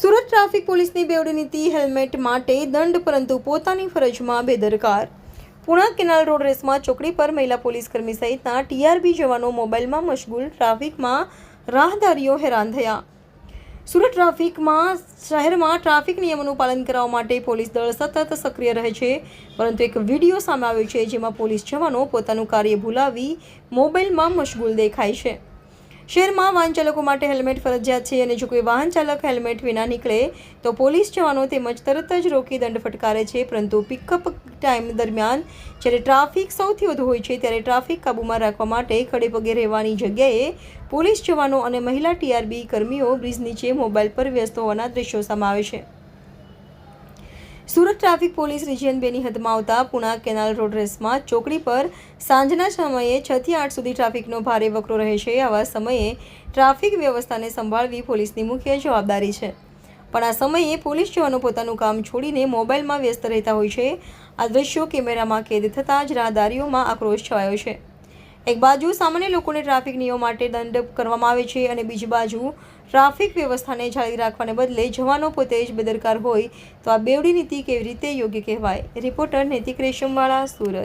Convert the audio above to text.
Surat traffic પોલીસની બેવડી નીતિ, હેલ્મેટ માટે દંડ, પરંતુ પોતાની ફરજમાં બેદરકાર. પુણા કેનાલ રોડ રેસમાં ચોકડી પર મહિલા પોલીસકર્મી સહિતના ટીઆરબી જવાનો મોબાઈલમાં મશગુલ ટ્રાફિકમાં રાહદારીઓ હેરાન થયા. સુરત ટ્રાફિકમાં, શહેરમાં ટ્રાફિક નિયમોનું પાલન કરાવવા માટે પોલીસ દળ સતત સક્રિય રહે છે. પરંતુ એક વીડિયો સામે આવ્યો છે જેમાં પોલીસ જવાનો પોતાનું કાર્ય ભૂલાવી મોબાઈલમાં મશગુલ દેખાય છે. શહેરમાં વાહન ચાલકો માટે હેલ્મેટ ફરજિયાત છે અને જો કોઈ વાહન ચાલક હેલ્મેટ વિના નીકળે, તો પોલીસ જવાનો તેમજ તરત જ રોકી દંડ ફટકારે છે. પરંતુ પિકઅપ ટાઈમ દરમિયાન જ્યારે ટ્રાફિક સૌથી વધુ હોય છે, ત્યારે ટ્રાફિક કાબૂમાં રાખવા માટે ખડે પગે રહેવાની જગ્યાએ પોલીસ જવાનો અને મહિલા ટીઆરબી કર્મીઓ બ્રિજ નીચે મોબાઈલ પર વ્યસ્ત હોવાના દ્રશ્યો સામે છે. સુરત ટ્રાફિક પોલીસ રિજિયન બેની હદમાં આવતા પુણા કેનાલ રોડ રેસમાં ચોકડી પર સાંજના સમયે છ થી આઠ સુધી ટ્રાફિકનો ભારે વકરો રહે છે. આવા સમયે ટ્રાફિક વ્યવસ્થાને સંભાળવી પોલીસની મુખ્ય જવાબદારી છે. પણ આ સમયે પોલીસ જવાનો પોતાનું કામ છોડીને મોબાઈલમાં વ્યસ્ત રહેતા હોય છે. આ દ્રશ્યો કેમેરામાં કેદ થતાં જ રાહદારીઓમાં આક્રોશ છવાયો છે. એક બાજુ સામાન્ય લોકોને ટ્રાફિક નિયમો માટે દંડ કરવામાં આવે છે અને બીજી બાજુ ટ્રાફિક વ્યવસ્થાને જાળવી રાખવાને બદલે જવાનો પોતે જ બેદરકાર હોય તો આ બેવડી નીતિ કેવી રીતે યોગ્ય કહેવાય? રિપોર્ટર નૈતિક રેશમવાળા, સુરત.